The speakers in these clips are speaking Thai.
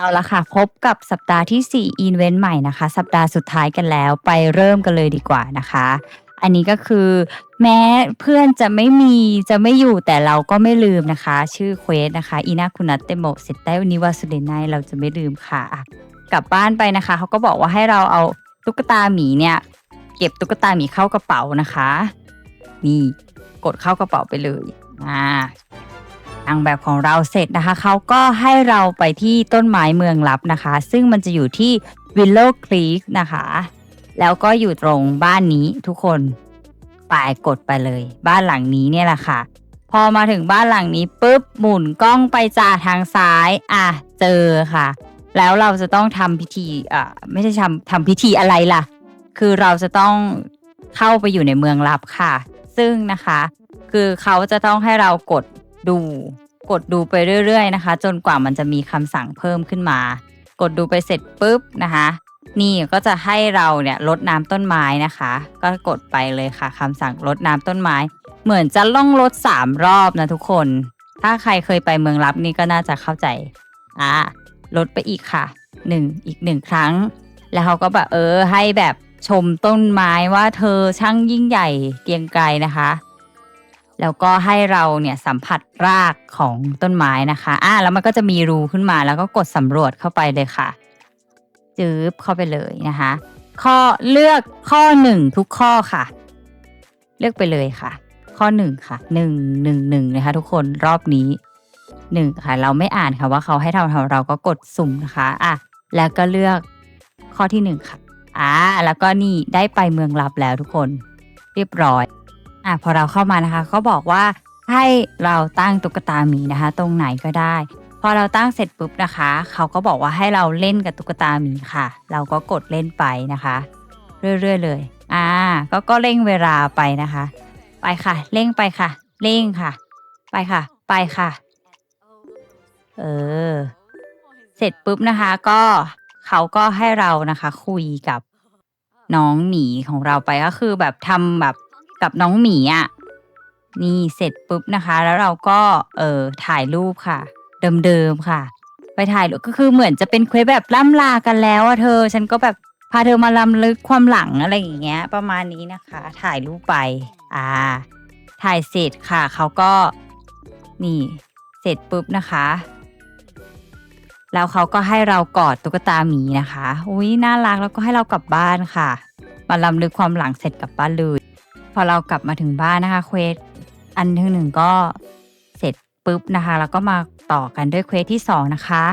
เอาละค่ะ พบกับสัปดาห์ที่ 4 อีเวนต์ใหม่นะคะ สัปดาห์สุดท้ายกันแล้วไปเริ่มกันเลยดีกว่านะคะ อันนี้ก็คือแม้เพื่อนจะไม่มีจะไม่อยู่แต่เราก็ไม่ลืมนะคะ ชื่อเควสนะคะอีนาคุนัตเตโมเซตเตวนิวาสุเดนไนเราจะไม่ลืมค่ะอะ กลับบ้านไปนะคะ เขาก็บอกว่าให้เราเอาตุ๊กตาหมีเนี่ย เก็บตุ๊กตาหมีเข้ากระเป๋านะคะ นี่กดเข้ากระเป๋าไปเลยอ่าางแบบของเราเสร็จนะคะ เขาก็ให้เราไปที่ต้นไม้เมืองลับนะคะ ซึ่งมันจะอยู่ที่วิลโลคลีกนะคะ แล้วก็อยู่ตรงบ้านนี้ทุกคนไปกดไปเลย บ้านหลังนี้เนี่ยแหละค่ะ พอมาถึงบ้านหลังนี้ปุ๊บหมุนกล้องไปจ่าทางซ้าย อะ เจอค่ะ แล้วเราจะต้องทำพิธีอ่าไม่ใช่ทำทำพิธีอะไรล่ะ คือเราจะต้องเข้าไปอยู่ในเมืองลับค่ะ ซึ่งนะคะ คือเขาจะต้องให้เรากดดู กดดูไปเรื่อยๆนะคะ จนกว่ามันจะมีคำสั่งเพิ่มขึ้นมา กดดูไปเสร็จปุ๊บนะคะ นี่ก็จะให้เราเนี่ยลดน้ำต้นไม้นะคะ ก็กดไปเลยค่ะคำสั่งลดน้ำต้นไม้ เหมือนจะล่องลดสามรอบนะทุกคน ถ้าใครเคยไปเมืองลับนี่ก็น่าจะเข้าใจอ่าลดไปอีกค่ะหนึ่งอีกหนึ่งครั้ง แล้วเขาก็แบบเออให้แบบชมต้นไม้ว่าเธอช่างยิ่งใหญ่เกียงไกรนะคะ แล้วก็ให้เราเนี่ยสัมผัสรากของต้นไม้นะคะอ่าแล้วมันก็จะมีรูขึ้นมาแล้วก็กดสำรวจเข้าไปเลยค่ะจืบเข้าไปเลยนะคะ ข้อเลือกข้อหนึ่งทุกข้อค่ะ เลือกไปเลยค่ะ ข้อหนึ่งค่ะหนึ่งหนึ่งหนึ่งนะคะทุกคนรอบนี้หนึ่งค่ะ เราไม่อ่านค่ะว่าเขาให้ทำทำเราก็กดสุ่มนะคะอะแล้วก็เลือกข้อที่หนึ่งค่ะอ่าแล้วก็นี่ได้ไปเมืองลับแล้วทุกคน เรียบร้อย อะพอเราเข้ามานะคะก็บอกว่าให้เราตั้งตุ๊กตาหมีนะคะ ตรงไหนก็ได้ พอเราตั้งเสร็จปุ๊บนะคะเขาก็บอกว่าให้เราเล่นกับตุ๊กตาหมีค่ะ เราก็กดเล่นไปนะคะ เรื่อยๆเลย อ่า ก็ก็เร่งเวลาไปนะคะ ไปค่ะ เร่งไปค่ะ เร่งค่ะ ไปค่ะ ไปค่ะ เออ เสร็จปุ๊บนะคะก็เขาก็ให้เรานะคะ คุยกับน้องหมีของเราไปก็คือแบบทำแบบ กับน้องหมีอะนี่เสร็จปุ๊บนะคะ แล้วเราก็เออถ่ายรูปค่ะ เดิมๆค่ะ ไปถ่ายรูปก็คือเหมือนจะเป็นเควสแบบล่ำลากันแล้วอะเธอ ฉันก็แบบพาเธอมาลำลึกความหลังอะไรอย่างเงี้ย ประมาณนี้นะคะ ถ่ายรูปไป อ่า ถ่ายเสร็จค่ะเขาก็นี่ เสร็จปุ๊บนะคะ แล้วเขาก็ให้เรากอดตุ๊กตาหมีนะคะ อุ้ยน่ารักแล้วก็ให้เรากลับบ้านค่ะ มาลำลึกความหลังเสร็จกลับบ้านเลย พอเรากลับมาถึงบ้านนะคะเควสอันที่หนึ่งก็เสร็จปุ๊บนะคะ แล้วก็มาต่อกันด้วยเควสที่สองนะคะ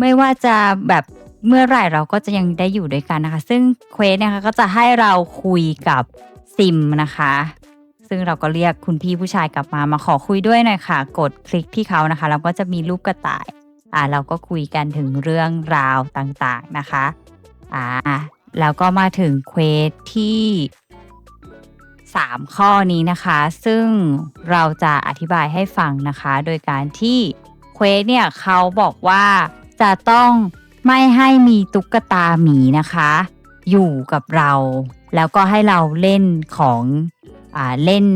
ไม่ว่าจะแบบเมื่อไหร่เราก็จะยังได้อยู่ด้วยกันนะคะ ซึ่งเควสนะคะก็จะให้เราคุยกับซิมนะคะ ซึ่งเราก็เรียกคุณพี่ผู้ชายกลับมามาขอคุยด้วยหน่อยค่ะ กดคลิกที่เขานะคะแล้วก็จะมีรูปกระต่ายอ่าเราก็คุยกันถึงเรื่องราวต่างๆนะคะอ่าแล้วก็มาถึงเควสที่ 3 ข้อนี้นะคะ ซึ่งเราจะอธิบายให้ฟังนะคะ โดยการที่เควสเนี่ยเขาบอกว่าจะต้องไม่ให้มีตุ๊กตาหมีนะคะ อยู่กับเรา แล้วก็ให้เราเล่นของอ่าเล่น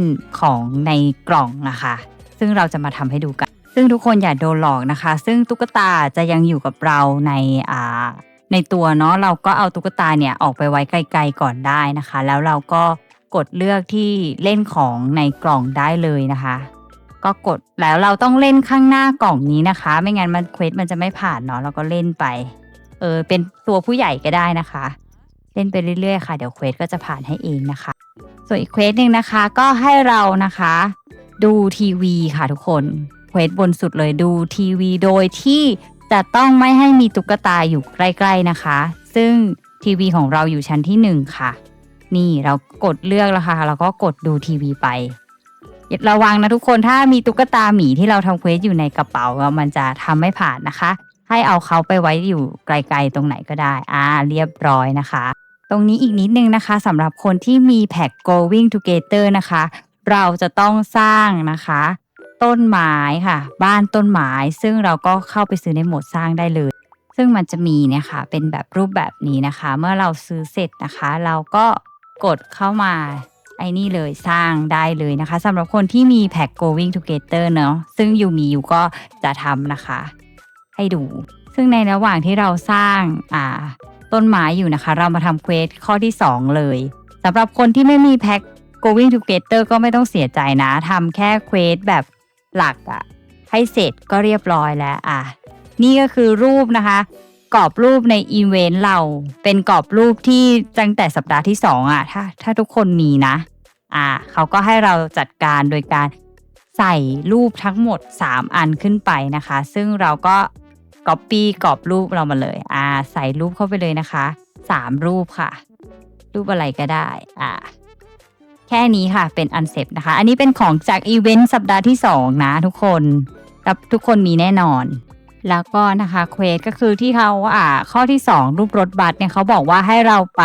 ของในกล่องนะคะ ซึ่งเราจะมาทำให้ดูกัน ซึ่งทุกคนอย่าโดนหลอกนะคะ ซึ่งตุ๊กตาจะยังอยู่กับเราในอ่าในตัวเนาะเราก็เอาตุ๊กตาเนี่ยออกไปไว้ไกลๆก่อนได้นะคะ แล้วเราก็ กดเลือกที่เล่นของในกล่องได้เลยนะคะ ก็กดแล้วเราต้องเล่นข้างหน้ากล่องนี้นะคะ ไม่งั้นมันเควสมันจะไม่ผ่านเนาะเราก็เล่นไป เออเป็นตัวผู้ใหญ่ก็ได้นะคะ เล่นไปเรื่อยๆค่ะ เดี๋ยวเควสก็จะผ่านให้เองนะคะ ส่วนอีกเควสหนึ่งนะคะก็ให้เรานะคะ ดูทีวีค่ะทุกคนเควสบนสุดเลยดูทีวีโดยที่จะต้องไม่ให้มีตุ๊กตาอยู่ใกล้ ๆนะคะ ซึ่งทีวีของเราอยู่ชั้นที่หนึ่งค่ะ นี่เรากดเลือกแล้วค่ะเราก็กดดูทีวีไป ระวังนะทุกคนถ้ามีตุ๊กตาหมีที่เราทำเควสอยู่ในกระเป๋าแล้วมันจะทำไม่ผ่านนะคะ ให้เอาเขาไปไว้อยู่ไกลๆตรงไหนก็ได้ อ่า เรียบร้อยนะคะ ตรงนี้อีกนิดนึงนะคะสำหรับคนที่มีแพ็ก going together นะคะ เราจะต้องสร้างนะคะ ต้นไม้ค่ะ บ้านต้นไม้ซึ่งเราก็เข้าไปซื้อในโหมดสร้างได้เลยซึ่งมันจะมีเนี่ยค่ะเป็นแบบรูปแบบนี้นะคะ เมื่อเราซื้อเสร็จนะคะ เราก็ กดเข้ามาไอ้นี่เลยสร้างได้เลยนะคะสำหรับคนที่มีแพ็ก going together เนาะซึ่งยูมีอยู่ก็จะทำนะคะ ให้ดู ซึ่งในระหว่างที่เราสร้างอ่าต้นไม้อยู่นะคะ เรามาทำเควสข้อที่ 2 เลยสำหรับคนที่ไม่มีแพ็ค going together ก็ไม่ต้องเสียใจนะทำแค่เควสแบบหลักอะให้เสร็จก็เรียบร้อยแล้วอะนี่ก็คือรูปนะคะ กรอบรูปในอีเวนต์เรา เป็นกรอบรูปที่ตั้งแต่สัปดาห์ที่2อะถ้าถ้าทุกคนมีนะ อ่า เขาก็ให้เราจัดการโดยการใส่รูปทั้งหมด 3 อันขึ้นไปนะคะ ซึ่งเราก็ Copy กรอบรูปเรามาเลย อ่า ใส่รูปเข้าไปเลยนะคะ 3 รูปค่ะ รูปอะไรก็ได้ อ่า แค่นี้ค่ะ เป็นอันเซปนะคะ อันนี้เป็นของจากอีเวนต์สัปดาห์ที่ 2 นะทุกคน ทุกคนมีแน่นอน แล้วก็นะคะเควสก็คือที่เขาอ่าข้อที่ 2 รูปรถบัสเนี่ยเขาบอกว่าให้เราไป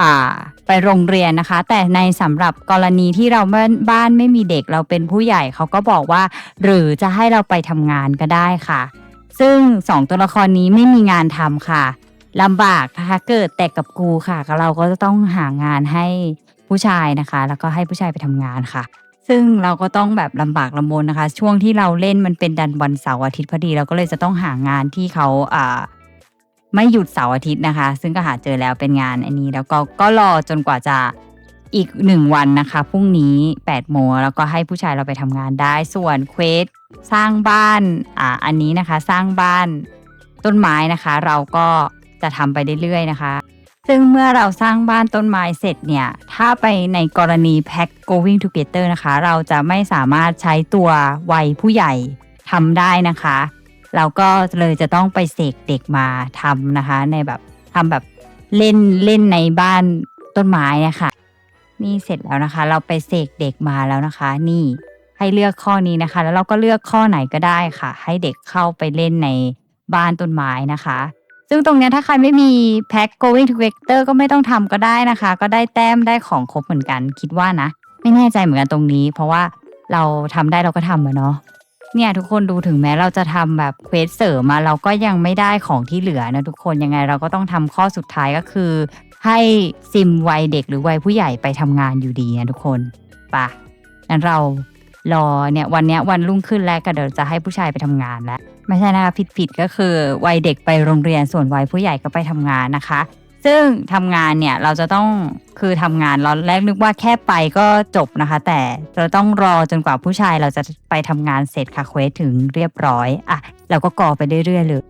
อ่าไปโรงเรียนนะคะ แต่ในสำหรับกรณีที่เราบ้านไม่มีเด็กเราเป็นผู้ใหญ่เขาก็บอกว่า หรือจะให้เราไปทำงานก็ได้ค่ะ ซึ่งสองตัวละครนี้ไม่มีงานทำค่ะลำบากนะคะเกิดแต่กับกูค่ะเราก็จะต้องหางานให้ผู้ชายนะคะ แล้วก็ให้ผู้ชายไปทำงานค่ะ ซึ่งเราก็ต้องแบบลำบากลำบนนะคะ ช่วงที่เราเล่นมันเป็นดันวันเสาร์อาทิตย์พอดี เราก็เลยจะต้องหางานที่เขาอ่าไม่หยุดเสาร์อาทิตย์นะคะ ซึ่งก็หาเจอแล้วเป็นงานอันนี้ แล้วก็ก็รอจนกว่าจะอีกหนึ่งวันนะคะพรุ่งนี้8โมงแล้วก็ให้ผู้ชายเราไปทำงานได้ส่วนเควสสร้างบ้านอ่าอันนี้นะคะ สร้างบ้านต้นไม้นะคะ เราก็จะทำไปเรื่อยๆนะคะ ซึ่งเมื่อเราสร้างบ้านต้นไม้เสร็จเนี่ย ถ้าไปในกรณีแพ็ค going together นะคะ เราจะไม่สามารถใช้ตัววัยผู้ใหญ่ทำได้นะคะ เราก็เลยจะต้องไปเสกเด็กมาทำนะคะ ในแบบทำแบบเล่นเล่นในบ้านต้นไม้นะคะ นี่เสร็จแล้วนะคะ เราไปเสกเด็กมาแล้วนะคะ นี่ให้เลือกข้อนี้นะคะ แล้วเราก็เลือกข้อไหนก็ได้ค่ะ ให้เด็กเข้าไปเล่นในบ้านต้นไม้นะคะ ซึ่งตรงเนี้ยถ้าใครไม่มีแพ็ค going to vector ก็ไม่ต้องทำก็ได้นะคะ ก็ได้แต้มได้ของครบเหมือนกัน คิดว่านะ ไม่แน่ใจเหมือนกันตรงนี้ เพราะว่าเราทำได้เราก็ทำอะเนาะเนี่ยทุกคนดูถึงแม้เราจะทำแบบเควสเสริมมาเราก็ยังไม่ได้ของที่เหลือนะทุกคนยังไงเราก็ต้องทำข้อสุดท้ายก็คือ ให้ซิมวัยเด็กหรือวัยผู้ใหญ่ไปทำงานอยู่ดีนะทุกคนปะนั้นเรา รอเนี่ยวันเนี้ยวันรุ่งขึ้นแล้วก็เดี๋ยวจะให้ผู้ชายไปทำงานแล้วไม่ใช่นะคะผิดผิดก็คือวัยเด็กไปโรงเรียนส่วนวัยผู้ใหญ่ก็ไปทำงานนะคะ ซึ่งทำงานเนี่ยเราจะต้องคือทำงานเราแรกนึกว่าแค่ไปก็จบนะคะ แต่เราต้องรอจนกว่าผู้ชายเราจะไปทำงานเสร็จค่ะเควสถึงเรียบร้อยอะเราก็ก่อไปเรื่อยๆเลย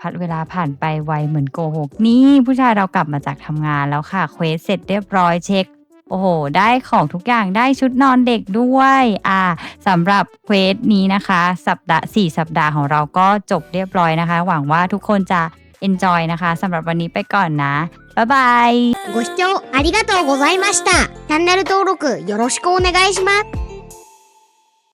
พัดเวลาผ่านไปไวเหมือนโกหก นี่ผู้ชายเรากลับมาจากทำงานแล้วค่ะเควสเสร็จเรียบร้อยเช็ค โอ้โห ได้ของทุกอย่างได้ชุดนอนเด็กด้วย อ่าสำหรับเควสนี้นะคะ สัปดาห์4สัปดาห์ของเราก็จบเรียบร้อยนะคะ หวังว่าทุกคนจะ enjoy นะคะสำหรับวันนี้ไปก่อนนะ บ๊ายบาย ご視聴ありがとうございました。チャンネル登録よろしくお願いします。